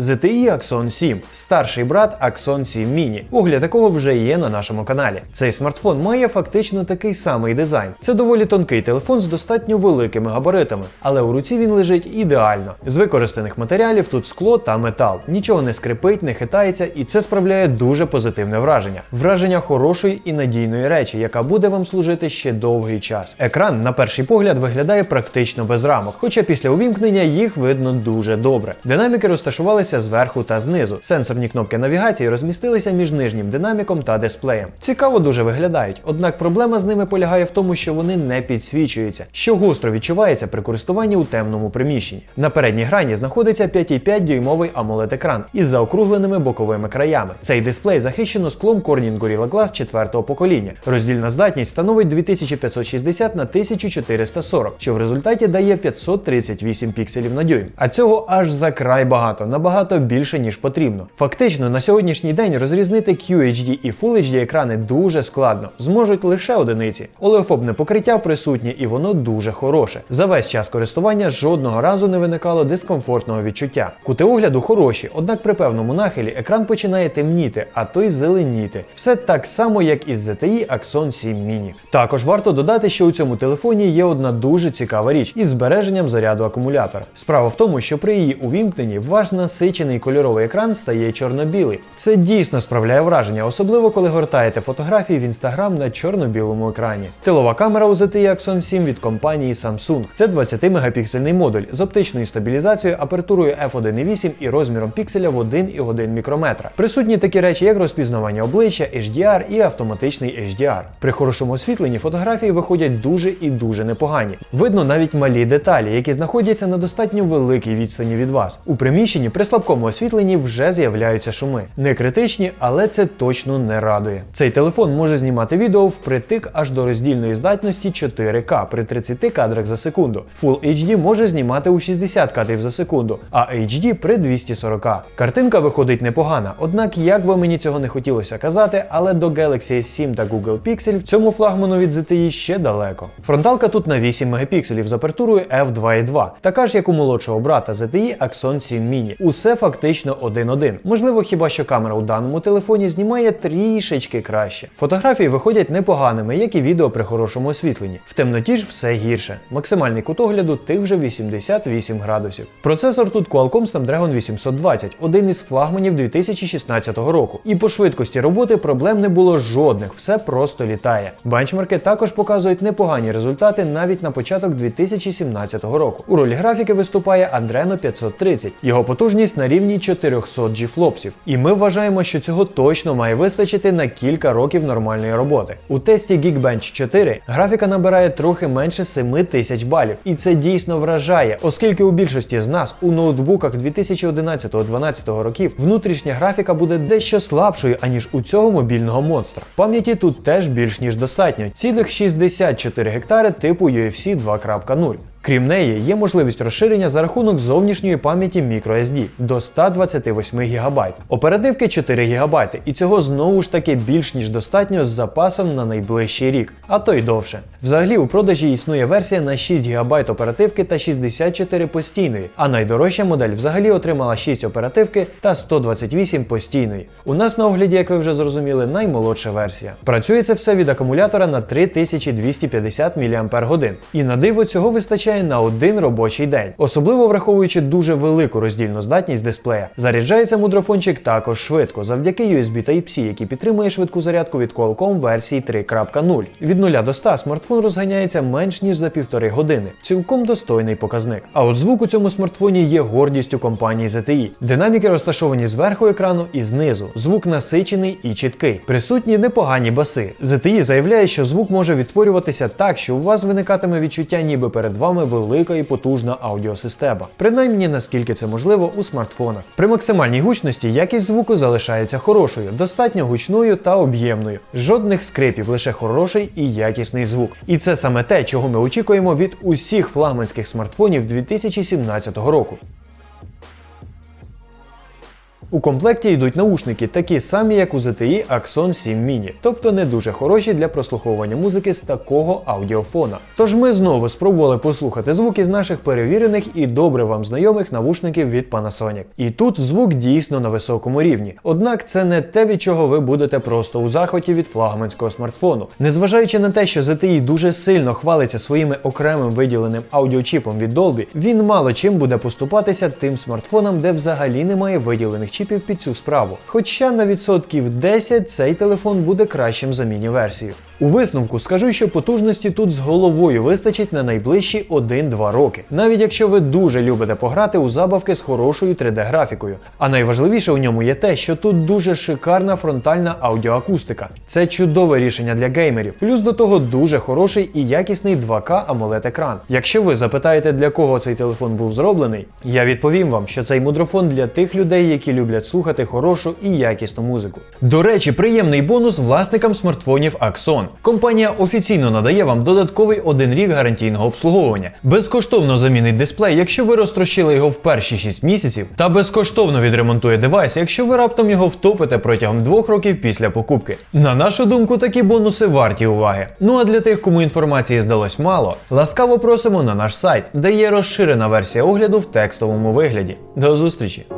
ZTE Axon 7, старший брат Axon 7 Mini, огляд якого вже є на нашому каналі. Цей смартфон має фактично такий самий дизайн. Це доволі тонкий телефон з достатньо великими габаритами, але у руці він лежить ідеально. З використаних матеріалів тут скло та метал. Нічого не скрипить, не хитається, і це справляє дуже позитивне враження. Враження хорошої і надійної речі, яка буде вам служити ще довгий час. Екран, на перший погляд, виглядає практично без рамок, хоча після увімкнення їх видно дуже добре. Динаміки розташувалися зверху та знизу. Сенсорні кнопки навігації розмістилися між нижнім динаміком та дисплеєм. Цікаво дуже виглядають, однак проблема з ними полягає в тому, що вони не підсвічуються, що гостро відчувається при користуванні у темному приміщенні. На передній грані знаходиться 5,5 дюймовий amoled екран із заокругленими боковими краями. Цей дисплей захищено склом Corning Gorilla Glass 4 покоління. Роздільна здатність становить 2560 на 1440, що в результаті дає 538 пікселів на дюйм. А цього аж за край багато, набагато більше ніж потрібно. Фактично, на сьогоднішній день розрізнити QHD і Full HD екрани дуже складно, зможуть лише одиниці. Олеофобне покриття присутнє і воно дуже хороше. За весь час користування жодного разу не виникало дискомфортного відчуття. Кути огляду хороші, однак при певному нахилі екран починає темніти, а то й зеленіти. Все так само, як із ZTE Axon 7 Mini. Також варто додати, що у цьому телефоні є одна дуже цікава річ із збереженням заряду акумулятора. Справа в тому, що при її увімкненні ваш насичений кольоровий екран стає чорно-білий. Це дійсно справляє враження, особливо коли гортаєте фотографії в Instagram на чорно-білому екрані. Тилова камера у ZTE Axon 7 від компанії Samsung. Це 20-мегапіксельний модуль з оптичною стабілізацією, апертурою f1.8 і розміром пікселя в 1,1 мікрометра. Присутні такі речі, як розпізнавання обличчя, HDR і автоматичний HDR. При хорошому освітленні фотографії виходять дуже і дуже непогані. Видно навіть малі деталі, які знаходяться на достатньо великій відстані від вас. У приміщенні при слабкому освітленні вже з'являються шуми. Не критичні, але це точно не радує. Цей телефон може знімати відео впритик аж до роздільної здатності 4К при 30 кадрах за секунду. Full HD може знімати у 60 кадрів за секунду, а HD при 240. Картинка виходить непогана, однак, як би мені цього не хотілося казати, але до Galaxy S7 та Google Pixel в цьому флагману від ZTE ще далеко. Фронталка тут на 8 мегапікселів з апертурою f2.2, така ж як у молодшого брата ZTE Axon 7 Mini. Усе фактично 1.1. Можливо, хіба що камера у даному телефоні знімає трішечки краще. Фотографії виходять непоганими, як і відео при хорошому освітленні. В темноті ж все гірше. Максимальний кут огляду тих же 88 градусів. Процесор тут Qualcomm Snapdragon 820, один із флагманів 2016 року. І по швидкості роботи проблем не було жодних, все просто літає. Бенчмарки також показують непогані результати навіть на початок 2017 року. У ролі графіки виступає Adreno 530, його потужність на рівні 400 GFLOPSів. І ми вважаємо, що цього точно має вистачити на кілька років нормальної роботи. У тесті Geekbench 4 графіка набирає трохи менше 7000 балів, і це дійсно вражає, оскільки у більшості з нас у ноутбуках 2011-2012 років внутрішня графіка буде дещо слабшою, аніж у цього мобільного монстра. Пам'яті тут теж більш ніж достатньо, цілих 64 гектари типу UFC 2.0. Крім неї, є можливість розширення за рахунок зовнішньої пам'яті microSD до 128 ГБ. Оперативки 4 ГБ, і цього знову ж таки більш ніж достатньо з запасом на найближчий рік, а то й довше. Взагалі у продажі існує версія на 6 ГБ оперативки та 64 постійної, а найдорожча модель взагалі отримала 6 оперативки та 128 постійної. У нас на огляді, як ви вже зрозуміли, наймолодша версія. Працює це все від акумулятора на 3250 мАч. І на диво цього вистачає на один робочий день, особливо враховуючи дуже велику роздільну здатність дисплея. Заряджається мудрофончик також швидко, завдяки USB Type-C, який підтримує швидку зарядку від Qualcomm версії 3.0. Від 0 до 100 смартфон розганяється менш ніж за півтори години. Цілком достойний показник. А от звук у цьому смартфоні є гордістю компанії ZTE. Динаміки розташовані зверху екрану і знизу. Звук насичений і чіткий. Присутні непогані баси. ZTE заявляє, що звук може відтворюватися так, що у вас виникатиме відчуття, ніби перед вами велика і потужна аудіосистема. Принаймні наскільки це можливо у смартфонах. При максимальній гучності якість звуку залишається хорошою, достатньо гучною та об'ємною. Жодних скрипів, лише хороший і якісний звук. І це саме те, чого ми очікуємо від усіх флагманських смартфонів 2017 року. У комплекті йдуть наушники, такі самі, як у ZTE Axon 7 Mini, тобто не дуже хороші для прослуховування музики з такого аудіофона. Тож ми знову спробували послухати звуки з наших перевірених і добре вам знайомих навушників від Panasonic. І тут звук дійсно на високому рівні. Однак це не те, від чого ви будете просто у захваті від флагманського смартфону. Незважаючи на те, що ZTE дуже сильно хвалиться своїми окремим виділеним аудіочіпом від Dolby, він мало чим буде поступатися тим смартфонам, де взагалі немає виділених чіпів під цю справу. Хоча на відсотків 10 цей телефон буде кращим за міні-версію. У висновку скажу, що потужності тут з головою вистачить на найближчі 1-2 роки, навіть якщо ви дуже любите пограти у забавки з хорошою 3D-графікою. А найважливіше у ньому є те, що тут дуже шикарна фронтальна аудіоакустика. Це чудове рішення для геймерів. Плюс до того дуже хороший і якісний 2К AMOLED екран. Якщо ви запитаєте, для кого цей телефон був зроблений, я відповім вам, що цей мудрофон для тих людей, які люблять слухати хорошу і якісну музику. До речі, приємний бонус власникам смартфонів Axon. Компанія офіційно надає вам додатковий один рік гарантійного обслуговування, безкоштовно замінить дисплей, якщо ви розтрощили його в перші 6 місяців, та безкоштовно відремонтує девайс, якщо ви раптом його втопите протягом двох років після покупки. На нашу думку, такі бонуси варті уваги. Ну а для тих, кому інформації здалось мало, ласкаво просимо на наш сайт, де є розширена версія огляду в текстовому вигляді. До зустрічі!